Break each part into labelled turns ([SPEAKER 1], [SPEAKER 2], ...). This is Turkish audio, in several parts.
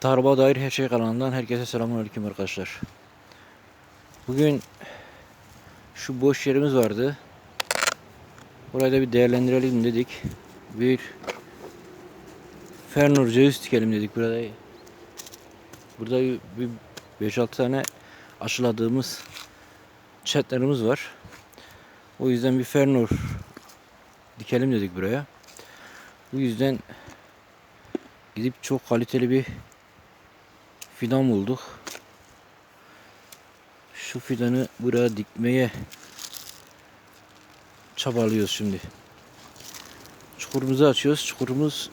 [SPEAKER 1] Tarıma dair her şey kanalından herkese selamünaleyküm arkadaşlar. Bugün şu boş yerimiz vardı. Burayı da bir değerlendirelim dedik. Bir Fernur ceviz dikelim dedik burada. Burada bir 5-6 tane aşıladığımız çetlerimiz var. O yüzden bir Fernur dikelim dedik buraya. Bu yüzden gidip çok kaliteli bir fidan bulduk. Şu fidanı buraya dikmeye çabalıyoruz şimdi. Çukurumuzu açıyoruz. Çukurumuz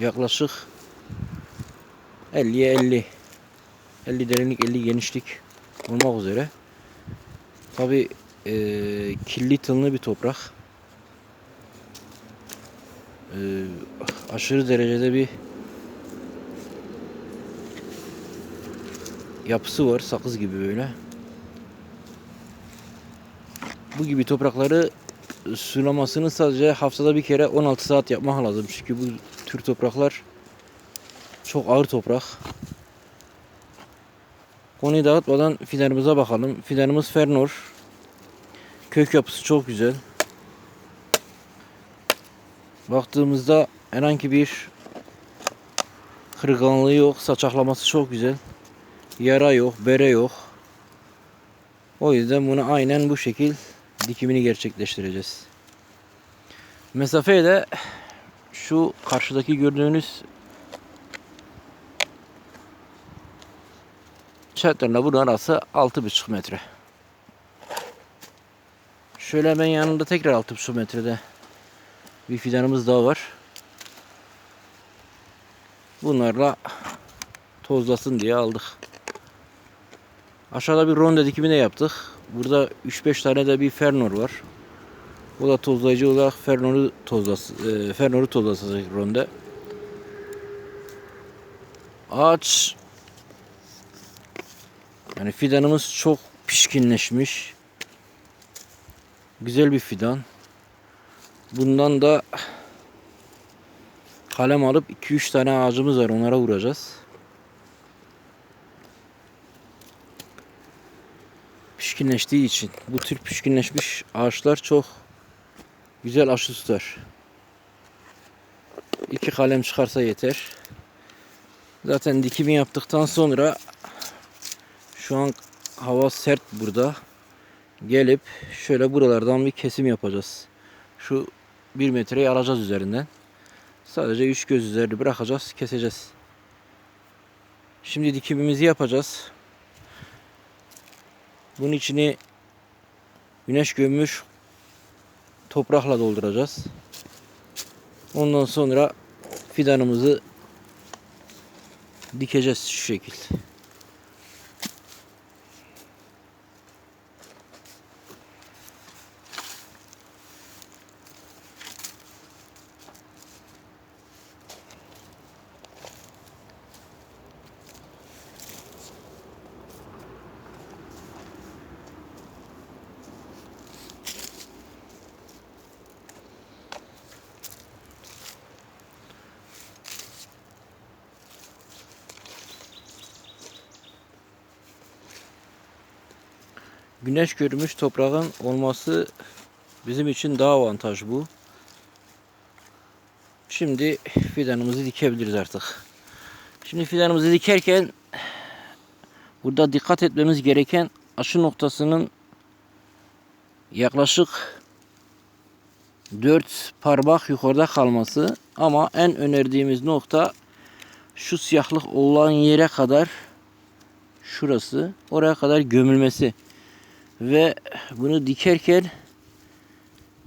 [SPEAKER 1] yaklaşık 50'ye 50. 50 derinlik 50 genişlik olmak üzere. Tabi kirli tınlı bir toprak. Eee, aşırı derecede bir yapısı var. Sakız gibi böyle. Bu gibi toprakları sulamasını sadece haftada bir kere 16 saat yapmak lazım. Çünkü bu tür topraklar çok ağır toprak. Konuyu dağıtmadan fidanımıza bakalım. Fidanımız Fernor. Kök yapısı çok güzel. Baktığımızda herhangi bir kırganlığı yok. Saçaklaması çok güzel. Yara yok, bere yok. O yüzden bunu aynen bu şekil dikimini gerçekleştireceğiz. Mesafeyi de şu karşıdaki gördüğünüz çatlarla bunun arası 6,5 metre. Şöyle hemen yanında tekrar 6,5 metrede bir fidanımız daha var. Bunlarla tozlasın diye aldık. Aşağıda bir ronde dikimi de yaptık. Burada 3-5 tane de bir fernor var. O da tozlayıcı olarak fernoru tozlas e, fernoru tozlasacak ronde. Ağaç yani fidanımız çok pişkinleşmiş. Güzel bir fidan. Bundan da kalem alıp 2-3 tane ağacımız var onlara vuracağız. Pişkinleştiği için bu tür pişkinleşmiş ağaçlar çok güzel aşı tutar. İki kalem çıkarsa yeter. Zaten dikimi yaptıktan sonra şu an hava sert burada. Gelip şöyle buralardan bir kesim yapacağız. Şu bir metreyi alacağız üzerinden. Sadece üç göz üzeri bırakacağız, keseceğiz. Şimdi dikimimizi yapacağız. Bunun içini güneş gömmüş toprakla dolduracağız. Ondan sonra fidanımızı dikeceğiz şu şekil. Güneş görmüş toprağın olması bizim için daha avantaj bu. Şimdi fidanımızı dikebiliriz artık. Şimdi fidanımızı dikerken burada dikkat etmemiz gereken aşı noktasının yaklaşık 4 parmak yukarıda kalması ama en önerdiğimiz nokta şu siyahlık olan yere kadar şurası oraya kadar gömülmesi ve bunu dikerken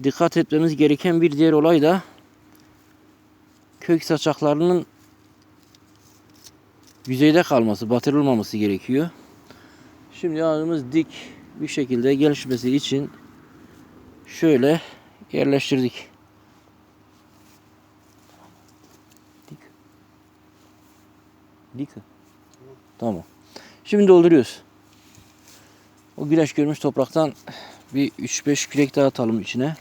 [SPEAKER 1] dikkat etmemiz gereken bir diğer olay da kök saçaklarının yüzeyde kalması, batırılmaması gerekiyor. Şimdi ağacımız dik bir şekilde gelişmesi için şöyle yerleştirdik. Dik. Dik. Tamam. Şimdi dolduruyoruz. O güneş görmüş topraktan bir 3-5 kürek daha atalım içine.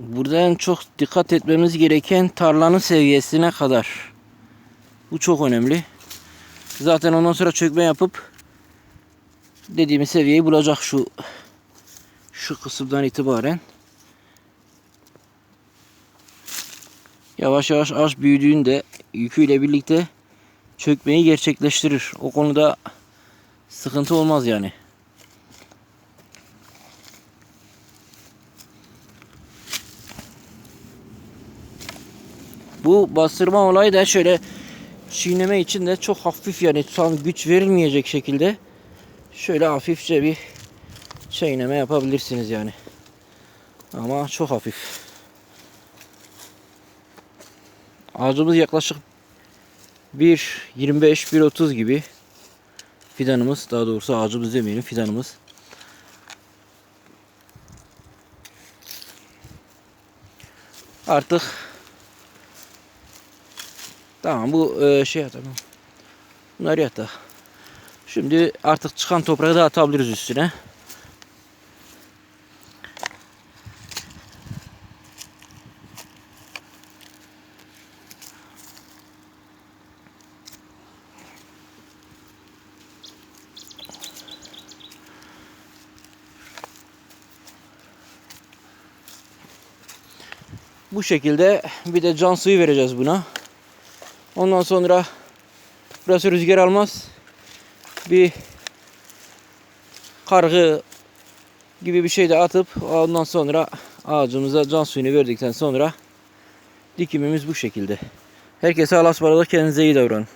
[SPEAKER 1] Burada en çok dikkat etmemiz gereken tarlanın seviyesine kadar. Bu çok önemli. Zaten ondan sonra çökme yapıp dediğimiz seviyeyi bulacak şu şu kısımdan itibaren. Yavaş yavaş ağaç büyüdüğünde yüküyle birlikte çökmeyi gerçekleştirir. O konuda sıkıntı olmaz yani. Bu bastırma olayı da şöyle çiğneme için de çok hafif yani tam güç verilmeyecek şekilde şöyle hafifçe bir çiğneme yapabilirsiniz yani. Ama çok hafif. Ağacımız yaklaşık 1.25-1.30 gibi fidanımız daha doğrusu ağacımız demeyelim fidanımız. Artık tamam bu e, şey atalım. Bunları yata. Şimdi artık çıkan toprağı da atabiliriz üstüne. Bu şekilde bir de can suyu vereceğiz buna. Ondan sonra burası rüzgar almaz. Bir kargı gibi bir şey de atıp ondan sonra ağacımıza can suyunu verdikten sonra dikimimiz bu şekilde. Herkese Allah'a ısmarladık. Kendinize iyi davranın.